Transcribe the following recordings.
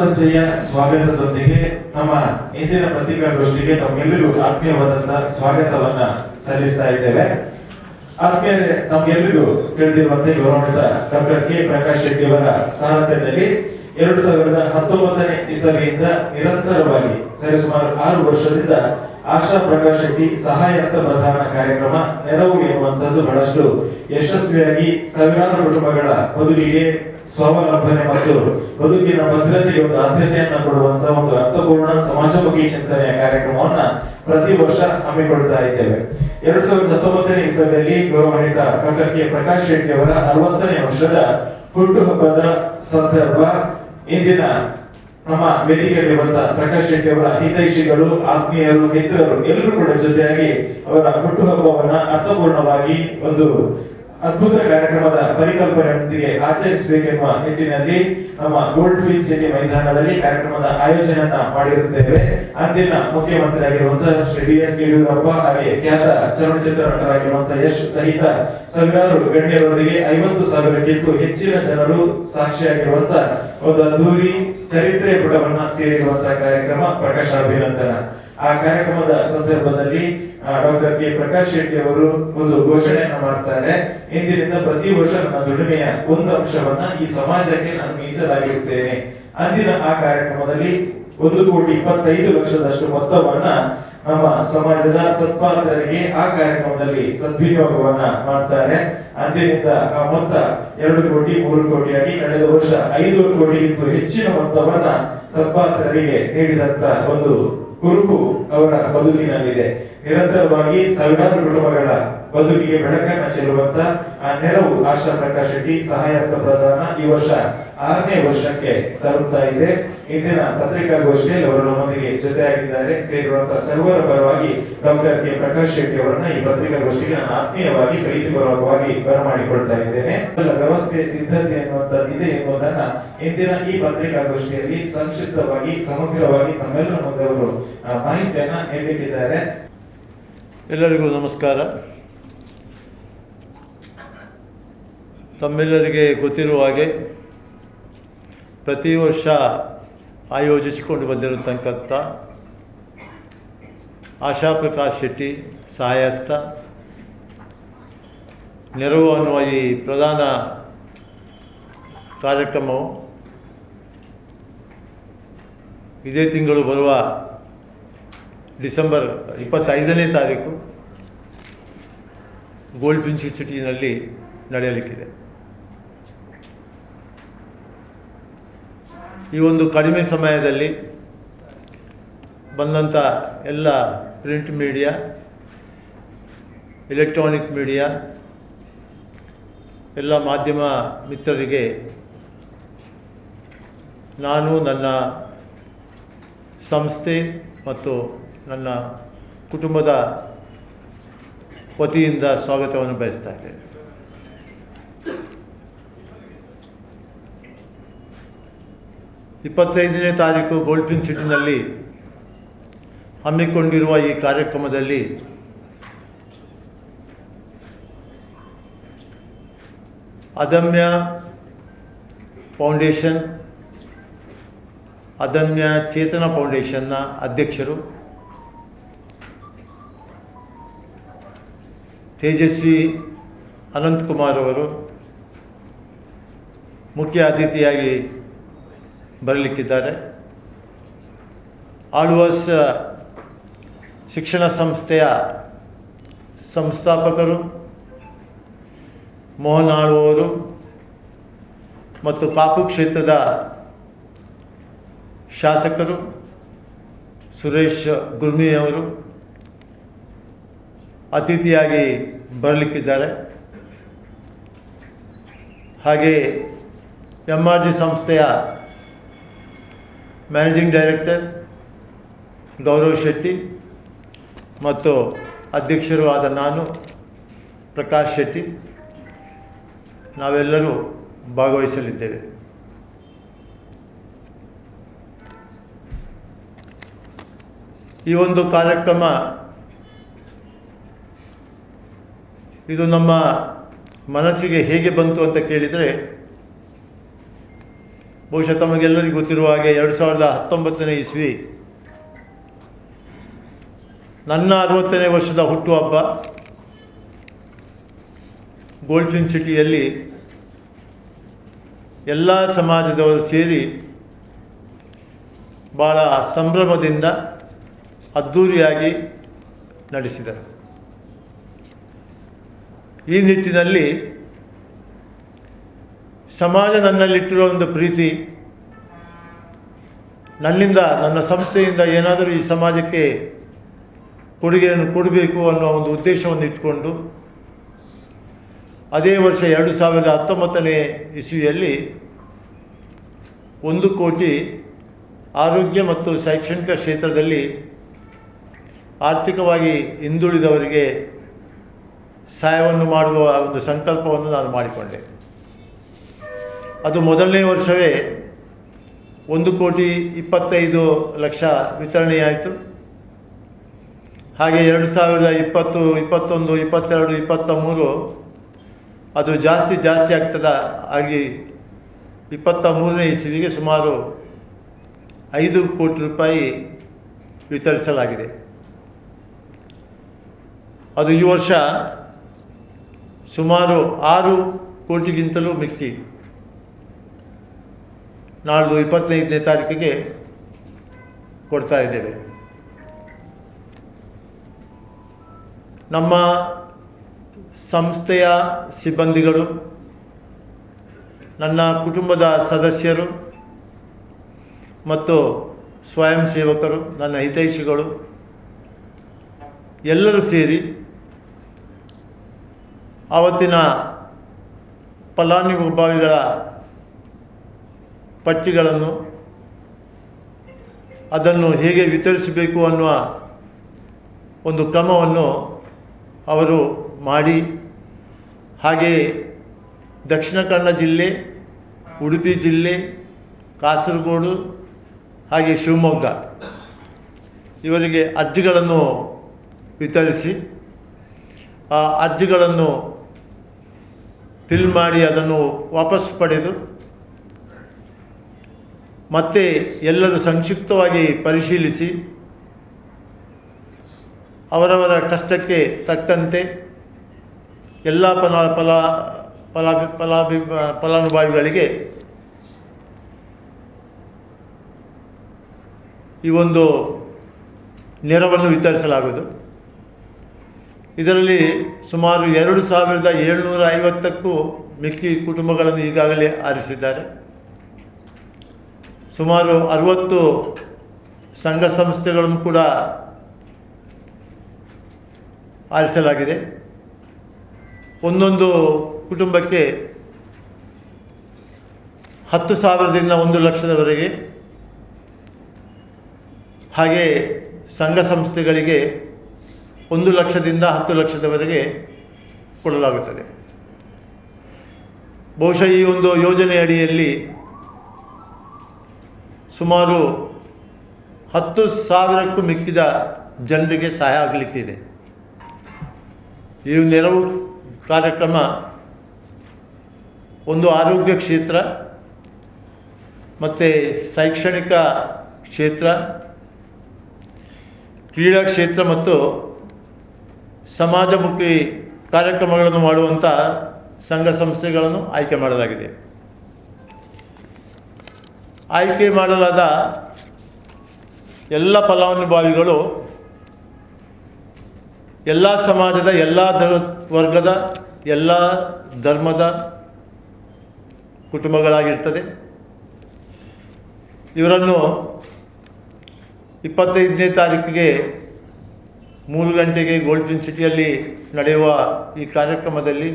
ಸಂಜೆಯ ಸ್ವಾಗತದೊಂದಿಗೆ ನಮ್ಮ ಇಂದಿನ ಪತ್ರಿಕಾಗೋಷ್ಠಿಗೆ ತಮ್ಮೆಲ್ಲರಿಗೂ ಆತ್ಮೀಯವಾದಂತಹ ಸ್ವಾಗತವನ್ನ ಸಲ್ಲಿಸ್ತಾ ಇದ್ದೇವೆ. ಆದ್ಮೇಲೆ ತಮ್ಗೆಲ್ಲರಿಗೂ ತಿಳಿದಿರುವಂತೆ ಗೌರವಾನ್ವಿತ ಡಾಕ್ಟರ್ ಕೆ. ಪ್ರಕಾಶ್ ಶೆಟ್ಟಿ ಅವರ ಸಾರಥ್ಯದಲ್ಲಿ ಎರಡು ಸಾವಿರದ ಹತ್ತೊಂಬತ್ತನೇ ಇಸವಿಯಿಂದ ನಿರಂತರವಾಗಿ ಸರಿಸುಮಾರು ಆರು ವರ್ಷದಿಂದ ಆಶಾ ಪ್ರಕಾಶ್ ಶೆಟ್ಟಿ ಸಹಾಯಸ್ಥ ಪ್ರಧಾನ ಕಾರ್ಯಕ್ರಮ ನೆರವು ಎನ್ನುವಂಥದ್ದು ಬಹಳಷ್ಟು ಯಶಸ್ವಿಯಾಗಿ ಸಾವಿರಾರು ಕುಟುಂಬಗಳ ಬದುಕಿಗೆ ಸ್ವಾವಲಂಬನೆ ಮತ್ತು ಬದುಕಿನ ಭದ್ರತೆಗೆ ಒಂದು ಆದ್ಯತೆಯನ್ನು ಕೊಡುವಂತಹ ಒಂದು ಅರ್ಥಪೂರ್ಣ ಸಮಾಜಮುಖಿ ಚಿಂತನೆಯ ಕಾರ್ಯಕ್ರಮವನ್ನ ಪ್ರತಿ ವರ್ಷ ಹಮ್ಮಿಕೊಳ್ತಾ ಇದ್ದೇವೆ. ಎರಡ್ ಸಾವಿರದ ಹತ್ತೊಂಬತ್ತನೇ ಇಸವಿಯಲ್ಲಿ ಗೌರವಾನ್ವಿತ ಡಾಕ್ಟರ್ ಕೆ ಪ್ರಕಾಶ್ ಶೆಟ್ಟಿ ಅವರ ಅರವತ್ತನೇ ವರ್ಷದ ಹುಟ್ಟುಹಬ್ಬದ ಸಂದರ್ಭ. ಇಂದಿನ ನಮ್ಮ ವೇದಿಕೆಯಲ್ಲಿರುವಂತಹ ಪ್ರಕಾಶ್ ಶೆಟ್ಟಿ ಅವರ ಹಿತೈಷಿಗಳು, ಆತ್ಮೀಯರು, ಮಿತ್ರರು ಎಲ್ಲರೂ ಕೂಡ ಜೊತೆಯಾಗಿ ಅವರ ಹುಟ್ಟುಹಬ್ಬವನ್ನ ಅರ್ಥಪೂರ್ಣವಾಗಿ ಒಂದು ಅದ್ಭುತ ಕಾರ್ಯಕ್ರಮದ ಪರಿಕಲ್ಪನೆಯೊಂದಿಗೆ ಆಚರಿಸಬೇಕೆನ್ನುವ ನಿಟ್ಟಿನಲ್ಲಿ ನಮ್ಮ ಗೋಲ್ಡ್ ಫೀಲ್ಡ್ ಸಿಟಿ ಮೈದಾನದಲ್ಲಿ ಕಾರ್ಯಕ್ರಮದ ಆಯೋಜನೆಯನ್ನ ಮಾಡಿರುತ್ತೇವೆ. ಅಂದಿನ ಮುಖ್ಯಮಂತ್ರಿ ಆಗಿರುವಂತಹ ಶ್ರೀ ಬಿ ಎಸ್ ಯಡಿಯೂರಪ್ಪ ಹಾಗೆ ಖ್ಯಾತ ಚಲನಚಿತ್ರ ನಟರಾಗಿರುವಂತಹ ಯಶ್ ಸಹಿತ ಸಾವಿರಾರು ಗಣ್ಯರೊಂದಿಗೆ ಐವತ್ತು ಸಾವಿರಕ್ಕಿಂತ ಹೆಚ್ಚಿನ ಜನರು ಸಾಕ್ಷಿಯಾಗಿರುವಂತಹ ಒಂದು ಅದ್ದೂರಿ ಚರಿತ್ರೆ ಪುಟವನ್ನ ಸೇರಿರುವಂತಹ ಕಾರ್ಯಕ್ರಮ ಪ್ರಕಾಶ ಅಭಿನಂದನ ಆ ಕಾರ್ಯಕ್ರಮದ ಸಂದರ್ಭದಲ್ಲಿ ಡಾಕ್ಟರ್ ಕೆ. ಪ್ರಕಾಶ್ ಶೆಟ್ಟಿ ಅವರು ಒಂದು ಘೋಷಣೆಯನ್ನು ಮಾಡ್ತಾರೆ. ಇಂದಿನಿಂದ ಪ್ರತಿ ವರ್ಷ ನನ್ನ ದುಡಿಮೆಯ ಒಂದು ಅಂಶವನ್ನ ಈ ಸಮಾಜಕ್ಕೆ ನಾನು ಮೀಸಲಾಗಿರುತ್ತೇನೆ. ಅಂದಿನ ಆ ಕಾರ್ಯಕ್ರಮದಲ್ಲಿ ಒಂದು ಕೋಟಿ ಇಪ್ಪತ್ತೈದು ಲಕ್ಷದಷ್ಟು ಮೊತ್ತವನ್ನ ನಮ್ಮ ಸಮಾಜದ ಸತ್ಪಾತ್ರರಿಗೆ ಆ ಕಾರ್ಯಕ್ರಮದಲ್ಲಿ ಸದ್ವಿನಿಯೋಗವನ್ನ ಮಾಡ್ತಾರೆ. ಅಂದಿನಿಂದ ಆ ಮೊತ್ತ ಎರಡು ಕೋಟಿ, ಮೂರು ಕೋಟಿಯಾಗಿ ಕಳೆದ ವರ್ಷ ಐದು ಕೋಟಿಗಿಂತ ಹೆಚ್ಚಿನ ಮೊತ್ತವನ್ನ ಸತ್ಪಾತ್ರರಿಗೆ ನೀಡಿದಂತ ಒಂದು ಕುರುಹು ಅವರ ಬದುಕಿನಲ್ಲಿದೆ. ನಿರಂತರವಾಗಿ ಸಾವಿರಾರು ಕುಟುಂಬಗಳ ಬದುಕಿಗೆ ಬೆಳಕನ್ನ ಚೆಲ್ಲುವಂತ ನೆರವು ಆಶಾ ಪ್ರಕಾಶ್ ಶೆಟ್ಟಿ ಸಹಾಯಸ್ತ ಪ್ರದಾನ ಈ ವರ್ಷ ಆರನೇ ವರ್ಷಕ್ಕೆ ತರುತ್ತಾ ಇದೆ. ಇಂದಿನ ಪತ್ರಿಕಾಗೋಷ್ಠಿಯಲ್ಲಿ ಅವರು ನಮ್ಮೊಂದಿಗೆ ಜೊತೆಯಾಗಿದ್ದಾರೆ. ಸೇರಿರುವಂತಹ ಸರ್ವರ ಪರವಾಗಿ ಡಾಕ್ಟರ್ ಕೆ ಪ್ರಕಾಶ್ ಶೆಟ್ಟಿ ಅವರನ್ನ ಈ ಪತ್ರಿಕಾಗೋಷ್ಠಿಗೆ ನಾನು ಆತ್ಮೀಯವಾಗಿ, ಪ್ರೀತಿಪೂರ್ವಕವಾಗಿ ಬರಮಾಡಿಕೊಳ್ತಾ ಇದ್ದೇನೆ. ವ್ಯವಸ್ಥೆ, ಸಿದ್ಧತೆ ಎನ್ನುವಂತದ್ದು ಇದೆ ಎನ್ನುವುದನ್ನ ಇಂದಿನ ಈ ಪತ್ರಿಕಾಗೋಷ್ಠಿಯಲ್ಲಿ ಸಂಕ್ಷಿಪ್ತವಾಗಿ, ಸಮಗ್ರವಾಗಿ ತಮ್ಮೆಲ್ಲರ ಮುಂದೆ ಅವರು ಮಾಹಿತಿಯನ್ನ ನೀಡಿದ್ದಾರೆ ಎಲ್ಲರಿಗೂ ನಮಸ್ಕಾರ. ತಮ್ಮೆಲ್ಲರಿಗೆ ಗೊತ್ತಿರುವ ಹಾಗೆ ಪ್ರತಿ ವರ್ಷ ಆಯೋಜಿಸಿಕೊಂಡು ಬಂದಿರತಕ್ಕಂಥ ಆಶಾ ಪ್ರಕಾಶ್ ಶೆಟ್ಟಿ ಸಹಾಯಸ್ತ ನೆರವು ಅನ್ನುವ ಈ ಪ್ರಧಾನ ಕಾರ್ಯಕ್ರಮವು ಇದೇ ತಿಂಗಳು ಬರುವ ಡಿಸೆಂಬರ್ ಇಪ್ಪತ್ತೈದನೇ ತಾರೀಕು ಗೋಲ್ಡ್ ಪಿಂಚಿ ಸಿಟಿನಲ್ಲಿ ನಡೆಯಲಿಕ್ಕಿದೆ. ಈ ಒಂದು ಕಡಿಮೆ ಸಮಯದಲ್ಲಿ ಬಂದಂಥ ಎಲ್ಲ ಪ್ರಿಂಟ್ ಮೀಡಿಯಾ ಎಲೆಕ್ಟ್ರಾನಿಕ್ ಮೀಡಿಯಾ ಎಲ್ಲ ಮಾಧ್ಯಮ ಮಿತ್ರರಿಗೆ ನಾನು ನನ್ನ ಸಂಸ್ಥೆ ಮತ್ತು ನನ್ನ ಕುಟುಂಬದ ವತಿಯಿಂದ ಸ್ವಾಗತವನ್ನು ಬಯಸ್ತಾ ಇದ್ದೇನೆ. ಇಪ್ಪತ್ತೈದನೇ ತಾರೀಕು ಗೋಲ್ಪಿನ್ ಸಿಟಿನಲ್ಲಿ ಹಮ್ಮಿಕೊಂಡಿರುವ ಈ ಕಾರ್ಯಕ್ರಮದಲ್ಲಿ ಅದಮ್ಯ ಫೌಂಡೇಶನ್, ಅದಮ್ಯ ಚೇತನ ಫೌಂಡೇಶನ್ನ ಅಧ್ಯಕ್ಷರು ತೇಜಸ್ವಿ ಅನಂತಕುಮಾರ್ ಅವರು ಮುಖ್ಯ ಅತಿಥಿಯಾಗಿ ಬರಲಿಕ್ಕಿದ್ದಾರೆ. ಆಳ್ವಾಸ್ ಶಿಕ್ಷಣ ಸಂಸ್ಥೆಯ ಸಂಸ್ಥಾಪಕರು, ಮೋಹನ್ ಆಳ್ವರು ಮತ್ತು ಕಾಪು ಕ್ಷೇತ್ರದ ಶಾಸಕರು ಸುರೇಶ್ ಗುರ್ಮಿಯವರು ಅತಿಥಿಯಾಗಿ ಬರಲಿಕ್ಕಿದ್ದಾರೆ. ಹಾಗೆ ಎಂ ಆರ್ ಜಿ ಸಂಸ್ಥೆಯ ಮ್ಯಾನೇಜಿಂಗ್ ಡೈರೆಕ್ಟರ್ ಗೌರವ್ ಶೆಟ್ಟಿ ಮತ್ತು ಅಧ್ಯಕ್ಷರು ಆದ ನಾನು, ಪ್ರಕಾಶ್ ಶೆಟ್ಟಿ, ನಾವೆಲ್ಲರೂ ಭಾಗವಹಿಸಲಿದ್ದೇವೆ. ಈ ಒಂದು ಕಾರ್ಯಕ್ರಮ, ಇದು ನಮ್ಮ ಮನಸ್ಸಿಗೆ ಹೇಗೆ ಬಂತು ಅಂತ ಕೇಳಿದರೆ ಬಹುಶಃ ತಮಗೆಲ್ಲರಿಗೂ ಗೊತ್ತಿರುವ ಹಾಗೆ ಎರಡು ಸಾವಿರದ ಹತ್ತೊಂಬತ್ತನೇ ಇಸ್ವಿ. ನನ್ನ ಅರವತ್ತನೇ ವರ್ಷದ ಹುಟ್ಟುಹಬ್ಬ ಗೋಲ್ಫಿನ್ ಸಿಟಿಯಲ್ಲಿ ಎಲ್ಲ ಸಮಾಜದವರು ಸೇರಿ ಭಾಳ ಸಂಭ್ರಮದಿಂದ ಅದ್ಧೂರಿಯಾಗಿ ನಡೆಸಿದರು. ಈ ನಿಟ್ಟಿನಲ್ಲಿ ಸಮಾಜ ನನ್ನಲ್ಲಿಟ್ಟಿರೋ ಒಂದು ಪ್ರೀತಿ. ನನ್ನಿಂದ, ನನ್ನ ಸಂಸ್ಥೆಯಿಂದ ಏನಾದರೂ ಈ ಸಮಾಜಕ್ಕೆ ಕೊಡುಗೆಯನ್ನು ಕೊಡಬೇಕು ಅನ್ನೋ ಒಂದು ಉದ್ದೇಶವನ್ನು ಇಟ್ಕೊಂಡು ಅದೇ ವರ್ಷ ಎರಡು ಸಾವಿರದ ಹತ್ತೊಂಬತ್ತನೇ ಇಸ್ವಿಯಲ್ಲಿ ಒಂದು ಕೋಟಿ ಆರೋಗ್ಯ ಮತ್ತು ಶೈಕ್ಷಣಿಕ ಕ್ಷೇತ್ರದಲ್ಲಿ ಆರ್ಥಿಕವಾಗಿ ಹಿಂದುಳಿದವರಿಗೆ ಸಹಾಯವನ್ನು ಮಾಡುವ ಒಂದು ಸಂಕಲ್ಪವನ್ನು ನಾನು ಮಾಡಿಕೊಂಡೆ. ಅದು ಮೊದಲನೇ ವರ್ಷವೇ ಒಂದು ಕೋಟಿ ಇಪ್ಪತ್ತೈದು ಲಕ್ಷ ವಿತರಣೆಯಾಯಿತು. ಹಾಗೆ ಎರಡು ಸಾವಿರದ ಇಪ್ಪತ್ತು, ಇಪ್ಪತ್ತೊಂದು, ಇಪ್ಪತ್ತೆರಡು ಇಪ್ಪತ್ತ ಮೂರು ಅದು ಜಾಸ್ತಿ ಜಾಸ್ತಿ ಆಗ್ತದ ಆಗಿ ಇಪ್ಪತ್ತ ಮೂರನೇ ಇಸ್ವಿಗೆ ಸುಮಾರು ಐದು ಕೋಟಿ ರೂಪಾಯಿ ವಿತರಿಸಲಾಗಿದೆ. ಅದು ಈ ವರ್ಷ ಸುಮಾರು ಆರು ಕೋಟಿಗಿಂತಲೂ ಮಿಕ್ಕಿ. ನಾಳ್ದು ಇಪ್ಪತ್ತೈದನೇ ತಾರೀಕಿಗೆ ಕೊಡ್ತಾ ಇದ್ದೇವೆ. ನಮ್ಮ ಸಂಸ್ಥೆಯ ಸಿಬ್ಬಂದಿಗಳು, ನನ್ನ ಕುಟುಂಬದ ಸದಸ್ಯರು ಮತ್ತು ಸ್ವಯಂ ಸೇವಕರು, ನನ್ನ ಹಿತೈಷಿಗಳು, ಎಲ್ಲರೂ ಸೇರಿ ಆವತ್ತಿನ ಫಲಾನುಭವಿಗಳ ಪಟ್ಟಿಗಳನ್ನು ಅದನ್ನು ಹೇಗೆ ವಿತರಿಸಬೇಕು ಅನ್ನುವ ಒಂದು ಕ್ರಮವನ್ನು ಅವರು ಮಾಡಿ, ಹಾಗೆ ದಕ್ಷಿಣ ಕನ್ನಡ ಜಿಲ್ಲೆ, ಉಡುಪಿ ಜಿಲ್ಲೆ, ಕಾಸರಗೋಡು, ಹಾಗೆ ಶಿವಮೊಗ್ಗ ಇವರಿಗೆ ಅರ್ಜಿಗಳನ್ನು ವಿತರಿಸಿ, ಆ ಅರ್ಜಿಗಳನ್ನು ಫಿಲ್ ಮಾಡಿ ಅದನ್ನು ವಾಪಸ್ ಪಡೆದು ಮತ್ತೆ ಎಲ್ಲರೂ ಸಂಕ್ಷಿಪ್ತವಾಗಿ ಪರಿಶೀಲಿಸಿ. ಅವರವರ ಕಷ್ಟಕ್ಕೆ ತಕ್ಕಂತೆ ಎಲ್ಲ ಫಲ ಫಲ ಫಲಾಭಿ ಫಲಾಭಿ, ಫಲಾನುಭವಿಗಳಿಗೆ ಈ ಒಂದು ನೆರವನ್ನು ವಿತರಿಸಲಾಗುವುದು. ಇದರಲ್ಲಿ ಸುಮಾರು ಎರಡು ಸಾವಿರದ ಏಳ್ನೂರ ಐವತ್ತಕ್ಕೂ ಮಿಕ್ಕಿ ಕುಟುಂಬಗಳನ್ನು ಈಗಾಗಲೇ ಆರಿಸಿದ್ದಾರೆ. ಸುಮಾರು ಅರವತ್ತು ಸಂಘ ಸಂಸ್ಥೆಗಳನ್ನು ಕೂಡ ಆರಿಸಲಾಗಿದೆ. ಒಂದೊಂದು ಕುಟುಂಬಕ್ಕೆ ಹತ್ತು ಸಾವಿರದಿಂದ ಒಂದು ಲಕ್ಷದವರೆಗೆ ಹಾಗೆ ಸಂಘ ಸಂಸ್ಥೆಗಳಿಗೆ ಒಂದು ಲಕ್ಷದಿಂದ ಹತ್ತು ಲಕ್ಷದವರೆಗೆ ಕೊಡಲಾಗುತ್ತದೆ. ಬಹುಶಃ ಈ ಒಂದು ಯೋಜನೆ ಅಡಿಯಲ್ಲಿ ಸುಮಾರು ಹತ್ತು ಸಾವಿರಕ್ಕೂ ಮಿಕ್ಕಿದ ಜನರಿಗೆ ಸಹಾಯ ಆಗಲಿಕ್ಕಿದೆ ಈ ನೆರವು ಕಾರ್ಯಕ್ರಮ ಒಂದು ಆರೋಗ್ಯ ಕ್ಷೇತ್ರ ಮತ್ತು ಶೈಕ್ಷಣಿಕ ಕ್ಷೇತ್ರ, ಕ್ರೀಡಾ ಕ್ಷೇತ್ರ ಮತ್ತು ಸಮಾಜಮುಖಿ ಕಾರ್ಯಕ್ರಮಗಳನ್ನು ಮಾಡುವಂಥ ಸಂಘ ಸಂಸ್ಥೆಗಳನ್ನು ಆಯ್ಕೆ ಮಾಡಲಾಗಿದೆ. ಆಯ್ಕೆ ಮಾಡಲಾದ ಎಲ್ಲ ಫಲಾನುಭವಿಗಳು ಎಲ್ಲ ಸಮಾಜದ, ಎಲ್ಲ ಧರ್ ವರ್ಗದ, ಎಲ್ಲ ಧರ್ಮದ ಕುಟುಂಬಗಳಾಗಿರ್ತದೆ. ಇವರನ್ನು ಇಪ್ಪತ್ತೈದನೇ ತಾರೀಕಿಗೆ ಮೂರು ಗಂಟೆಗೆ ಗೋಲ್ಡನ್ ಸಿಟಿಯಲ್ಲಿ ನಡೆಯುವ ಈ ಕಾರ್ಯಕ್ರಮದಲ್ಲಿ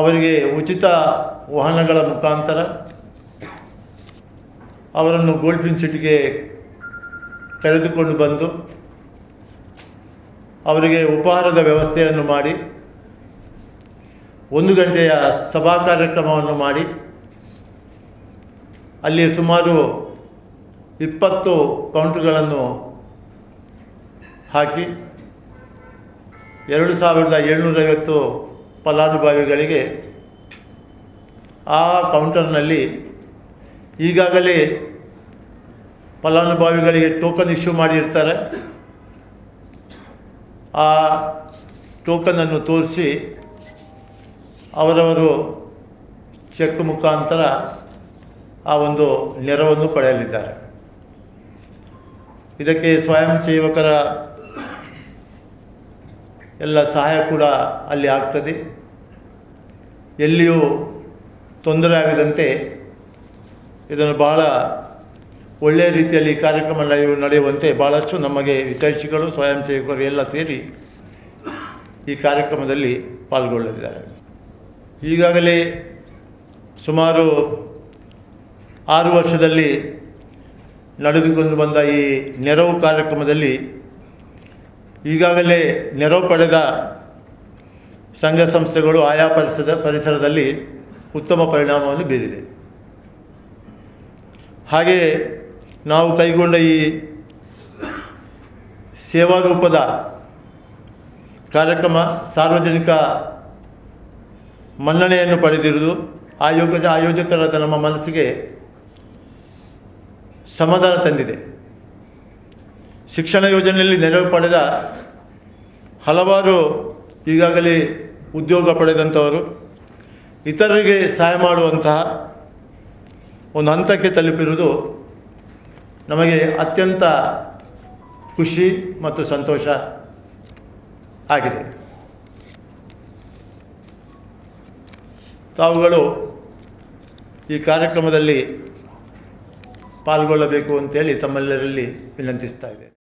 ಅವರಿಗೆ ಉಚಿತ ವಾಹನಗಳ ಮುಖಾಂತರ ಅವರನ್ನು ಗೋಲ್ಫಿನ್ ಸಿಟಿಗೆ ಕರೆದುಕೊಂಡು ಬಂದು ಅವರಿಗೆ ಉಪಹಾರದ ವ್ಯವಸ್ಥೆಯನ್ನು ಮಾಡಿ, ಒಂದು ಗಂಟೆಯ ಸಭಾ ಕಾರ್ಯಕ್ರಮವನ್ನು ಮಾಡಿ, ಅಲ್ಲಿ ಸುಮಾರು ಇಪ್ಪತ್ತು ಕೌಂಟ್ರ್ಗಳನ್ನು ಹಾಕಿ, ಎರಡು ಸಾವಿರದ ಏಳ್ನೂರೈವತ್ತು ಫಲಾನುಭವಿಗಳಿಗೆ ಆ ಕೌಂಟರ್ನಲ್ಲಿ ಈಗಾಗಲೇ ಫಲಾನುಭವಿಗಳಿಗೆ ಟೋಕನ್ ಇಶ್ಯೂ ಮಾಡಿರ್ತಾರೆ. ಆ ಟೋಕನನ್ನು ತೋರಿಸಿ ಅವರವರು ಚೆಕ್ ಮುಖಾಂತರ ಆ ಒಂದು ನೆರವನ್ನು ಪಡೆಯಲಿದ್ದಾರೆ. ಇದಕ್ಕೆ ಸ್ವಯಂ ಸೇವಕರ ಎಲ್ಲ ಸಹಾಯ ಕೂಡ ಅಲ್ಲಿ ಆಗ್ತದೆ. ಎಲ್ಲಿಯೂ ತೊಂದರೆ ಆಗದಂತೆ ಇದನ್ನು ಬಹಳ ಒಳ್ಳೆಯ ರೀತಿಯಲ್ಲಿ ಕಾರ್ಯಕ್ರಮ ನಡೆಯುವ ನಡೆಯುವಂತೆ ಭಾಳಷ್ಟು ನಮಗೆ ಹಿತೈಷಿಗಳು, ಸ್ವಯಂ ಸೇವಕರು ಎಲ್ಲ ಸೇರಿ ಈ ಕಾರ್ಯಕ್ರಮದಲ್ಲಿ ಪಾಲ್ಗೊಳ್ಳಲಿದ್ದಾರೆ. ಈಗಾಗಲೇ ಸುಮಾರು ಆರು ವರ್ಷದಲ್ಲಿ ನಡೆದುಕೊಂಡು ಬಂದ ಈ ನೆರವು ಕಾರ್ಯಕ್ರಮದಲ್ಲಿ ಈಗಾಗಲೇ ನೆರವು ಪಡೆದ ಸಂಘ ಸಂಸ್ಥೆಗಳು ಆಯಾ ಪರಿಸರದ ಪರಿಸರದಲ್ಲಿ ಉತ್ತಮ ಪರಿಣಾಮವನ್ನು ಬೀರಿದೆ. ಹಾಗೆಯೇ ನಾವು ಕೈಗೊಂಡ ಈ ಸೇವಾ ರೂಪದ ಕಾರ್ಯಕ್ರಮ ಸಾರ್ವಜನಿಕ ಮನ್ನಣೆಯನ್ನು ಪಡೆದಿರುವುದು ಆಯೋಗ ಆಯೋಜಕರಾದ ನಮ್ಮ ಮನಸ್ಸಿಗೆ ಸಮಾಧಾನ ತಂದಿದೆ. ಶಿಕ್ಷಣ ಯೋಜನೆಯಲ್ಲಿ ನೆರವು ಪಡೆದ ಹಲವಾರು ಈಗಾಗಲೇ ಉದ್ಯೋಗ ಪಡೆದಂಥವರು, ಇತರರಿಗೆ ಸಹಾಯ ಮಾಡುವಂತಹ ಒಂದು ಹಂತಕ್ಕೆ ತಲುಪಿರುವುದು ನಮಗೆ ಅತ್ಯಂತ ಖುಷಿ ಮತ್ತು ಸಂತೋಷ ಆಗಿದೆ. ತಾವುಗಳು ಈ ಕಾರ್ಯಕ್ರಮದಲ್ಲಿ ಪಾಲ್ಗೊಳ್ಳಬೇಕು ಅಂತೇಳಿ ತಮ್ಮೆಲ್ಲರಲ್ಲಿ ವಿನಂತಿಸ್ತಾ ಇದೆ